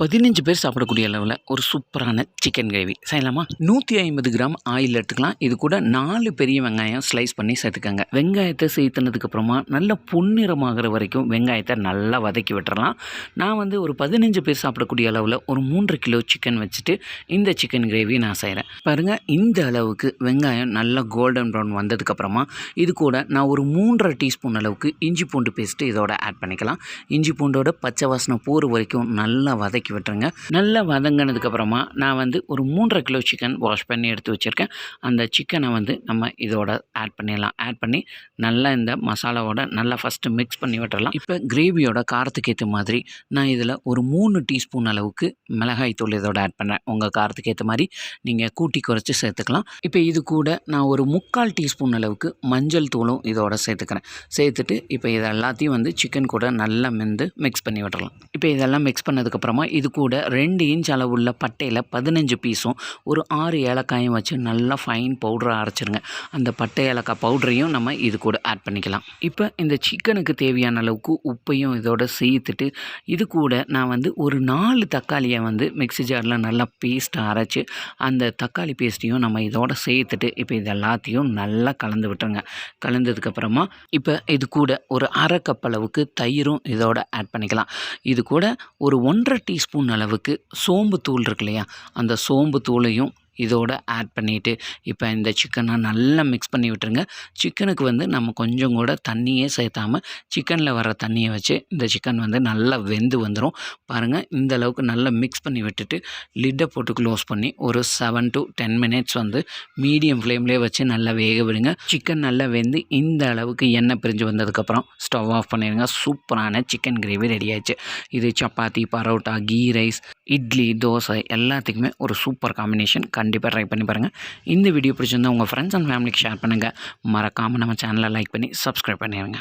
பதினஞ்சு பேர் சாப்பிடக்கூடிய அளவில் ஒரு சூப்பரான சிக்கன் கிரேவி செய்யலாமா? நூற்றி ஐம்பது கிராம் ஆயில் எடுத்துக்கலாம். இது கூட நாலு பெரிய வெங்காயம் ஸ்லைஸ் பண்ணி சேர்த்துக்கோங்க. வெங்காயத்தை சேர்த்துனதுக்கப்புறமா நல்ல பொன்னிறமாகிற வரைக்கும் வெங்காயத்தை நல்லா வதக்கி விட்டுறலாம். நான் வந்து ஒரு பதினஞ்சு பேர் சாப்பிடக்கூடிய அளவில் ஒரு மூன்று கிலோ சிக்கன் வச்சுட்டு இந்த சிக்கன் கிரேவி நான் செய்கிறேன் பாருங்கள் இந்த அளவுக்கு வெங்காயம் நல்லா கோல்டன் ப்ரௌன் வந்ததுக்கப்புறமா இது கூட நான் ஒரு மூன்றரை டீஸ்பூன் அளவுக்கு இஞ்சி பூண்டு பேஸ்ட்டு இதோட ஆட் பண்ணிக்கலாம். இஞ்சி பூண்டோட பச்சை வாசனை போகிற வரைக்கும் நல்லா வதக்கி விட்டுருங்க. நல்லா வதங்கினதுக்கப்புறமா நான் வந்து ஒரு மூன்றரை கிலோ சிக்கன் வாஷ் பண்ணி எடுத்து வச்சுருக்கேன். அந்த சிக்கனை வந்து நம்ம இதோட ஆட் பண்ணிடலாம். ஆட் பண்ணி நல்லா இந்த மசாலாவோட நல்லா ஃபஸ்ட்டு மிக்ஸ் பண்ணி விட்டுறலாம் இப்போ கிரேவியோட காரத்துக்கு ஏற்ற மாதிரி நான் இதில் ஒரு மூணு டீஸ்பூன் அளவுக்கு மிளகாய் தூள் இதோட ஆட் பண்ணுறேன் உங்கள் காரத்துக்கு ஏற்ற மாதிரி நீங்கள் கூட்டி குறைச்சி சேர்த்துக்கலாம். இப்போ இது கூட நான் ஒரு முக்கால் டீஸ்பூன் அளவுக்கு மஞ்சள் தூளும் இதோட சேர்த்துக்கிறேன். சேர்த்துட்டு இப்போ இது எல்லாத்தையும் வந்து சிக்கன் கூட நல்லா மெந்து மிக்ஸ் பண்ணி விட்டுறலாம் இப்போ இதெல்லாம் மிக்ஸ் பண்ணதுக்கப்புறமா இது கூட ரெண்டு இன்ச் அளவுள்ள பட்டையில் பதினஞ்சு பீஸும் ஒரு ஆறு ஏலக்காயும் வச்சு நல்லா ஃபைன் பவுடராக அரைச்சிருங்க. அந்த பட்டை ஏலக்காய் பவுடரையும் நம்ம இது கூட ஆட் பண்ணிக்கலாம். இப்போ இந்த சிக்கனுக்கு தேவையான அளவுக்கு உப்பையும் இதோட சேர்த்துட்டு இது கூட நான் வந்து ஒரு நாலு தக்காளியை வந்து மிக்ஸி ஜாரில் நல்லா பேஸ்ட்டாக அரைச்சி அந்த தக்காளி பேஸ்ட்டையும் நம்ம இதோட சேர்த்துட்டு இப்போ இது எல்லாத்தையும் நல்லா கலந்து விட்டுருங்க. கலந்ததுக்கப்புறமா இப்போ இது கூட ஒரு அரை கப் அளவுக்கு தயிரும் இதோட ஆட் பண்ணிக்கலாம். இது கூட ஒரு ஒன்றரை டீஸ்பூன் அளவுக்கு சோம்பு தூள் இருக்கு இல்லையா அந்த சோம்பு தூளையும் இதோட ஆட் பண்ணிவிட்டு இப்போ இந்த சிக்கனை நல்லா மிக்ஸ் பண்ணி விட்டுருங்க. சிக்கனுக்கு வந்து நம்ம கொஞ்சம் கூட தண்ணியே சேர்த்தாமல் சிக்கனில் வர தண்ணியை வச்சு இந்த சிக்கன் வந்து நல்லா வெந்து வந்துடும் பாருங்கள் இந்த அளவுக்கு நல்லா மிக்ஸ் பண்ணி விட்டுட்டு லிட்டை போட்டு க்ளோஸ் பண்ணி ஒரு செவன் டு டென் மினிட்ஸ் வந்து மீடியம் ஃப்ளேம்லேயே வச்சு நல்லா வேக விடுங்க. சிக்கன் நல்லா வெந்து இந்த அளவுக்கு எண்ணெய் பிரிஞ்சு வந்ததுக்கப்புறம் ஸ்டவ் ஆஃப் பண்ணிடுங்க. சூப்பரான சிக்கன் கிரேவி ரெடி ஆயிடுச்சு. இது சப்பாத்தி பரோட்டா கீ ரைஸ் இட்லி தோசை எல்லாத்துக்குமே ஒரு சூப்பர் காம்பினேஷன் கண்டிப்பாக ட்ரை பண்ணி பாருங்கள் இந்த வீடியோ பிடிச்சிருந்தா உங்கள் ஃப்ரெண்ட்ஸ் அண்ட் ஃபேமிலிக்கு ஷேர் பண்ணுங்கள் மறக்காமல் நம்ம சேனலை லைக் பண்ணி சப்ஸ்கிரைப் பண்ணிடுங்க